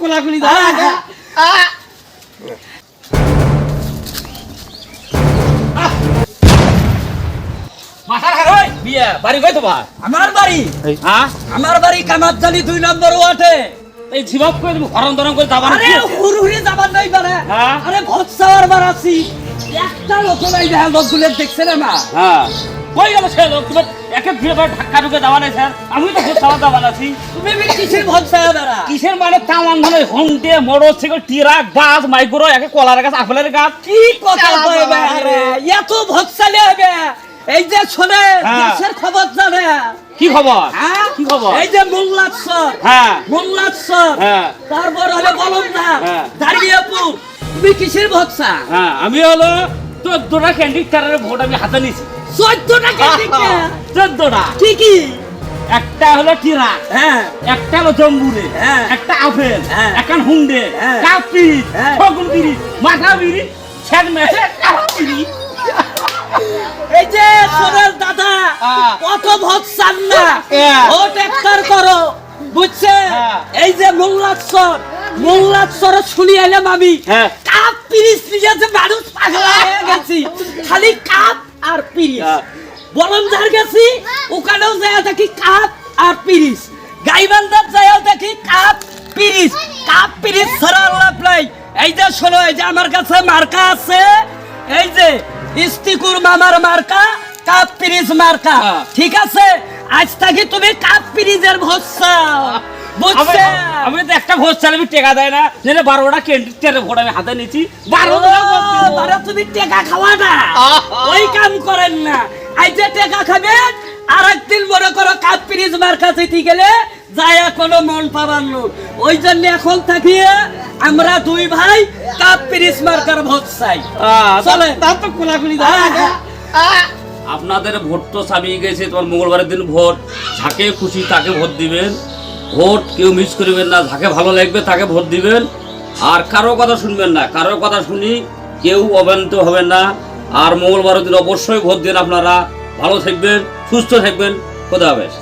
কোলাকুলি মাথার হার ওই। বিয়ে বাড়ি আমার বাড়ি। হ্যাঁ আমার দুই নম্বর ওয়ার্ডে। এই ঝিবাব করে তুমি হরন ধরন করে যাবা আরে হুরহুরি যাবার নাই বারে হ্যাঁ? আরে ভৎসাওয়ার বার আছি। একটা লোক নাই দেখা লোকগুলো দেখছে না মা। হ্যাঁ। কই গেল সে লোক? তুমি একে ভিড় করে ধাক্কা ঢুকে যাওয়া নাই স্যার। আমি তো খুব সাওয়া যাওয়া আছি। তুমি কিসের ভৎসাওয়ার বেড়া কিসের মানে তামান ধরে হংটে motorcycle truck bus micro একে কলার গাছ আপেলের গাছ? কি কথা চালা কয় বাবা বে রে। এত ভৎসালে হবে। এই যে শোনে হ্যাঁ। দেশের খবর জানে। কি খবর? হ্যাঁ? কি খবর? এই যে মোল্লাচ্ছর হ্যাঁ। মোল্লাচ্ছর হ্যাঁ। তারপর হলে বলম না হ্যাঁ। দাঁড়িয়েপুর তুমি কিসের ভৎসা হ্যাঁ আমি হলো চোদ্দটা ক্যান্ডিডেটের ভোট আমি হাতে নিছি চোদ্দ টাকা চোদ্দটা ঠিকই একটা হলো টিরাক হ্যাঁ একটা হলো জম্বুরে হ্যাঁ। একটা আপেল হ্যাঁ। একটা হুন্ডে হ্যাঁ। কাপি হ্যাঁ। ফগুন বিড়ি মাথা বিড়ি ছেদ মেসে বিড়ি এই যে সোনার দাদা। কত ভোট চান না। ভোট একটার করো বুঝছে হ্যাঁ। এই যে মোল্লাচ্ছর মোল্লাচ্ছর শুনি এলাম আমি। কাপ পিরিস মানুষ পাগলা হয়ে গেছি। খালি কাপ আর পিরিস। হ্যাঁ। গেছি ওখানেও যায় দেখি কাপ আর পিরিস। গাইবান্ধার যায় দেখি কাপ পিরিস। কাপ পিরিস ছাড়া এই যে শোনো এই যে আমার কাছে মার্কা আছে এই যে ইস্তিকুর মামার মার্কা কাপ পিরিস মার্কা। হ্যাঁ। ঠিক আছে? আজ থেকে তুমি কাপ পিরিজের ভরসা। আমি- আমি তো একটা ভোট চালাবি টেকা দেয় না। যেটা বারোটা ক্যান্ডিডেটের ভোট আমি হাতে নিচ্ছি বারো ও, তুমি টেকা খাওয়া না। ওই কাম করেন না। আজ যে টেকা খাবেন আর একদিন মনে করো কাপ পিরিজ মার্কা জিতে গেলে যায় কোনো মন পাবার লোক। ওই জন্য এখন থাকিয়ে আমরা দুই ভাই কাপ পিরিজ মার্কার ভোট চাই। চলে। তার তো কোলাকুলি আপনাদের ভোট তো ছাপিয়ে গেছে তোমার মঙ্গলবারের দিন ভোট। যাকে খুশি তাকে ভোট দিবেন। ভোট কেউ মিস করবেন না, যাকে ভালো লাগবে তাকে ভোট দিবেন। আর কারও কথা শুনবেন না, কারও কথা শুনি কেউ অবান্ত হবেন না। আর মঙ্গলবার দিন অবশ্যই ভোট দিন আপনারা। ভালো থাকবেন, সুস্থ থাকবেন। খোদা হাফেজ।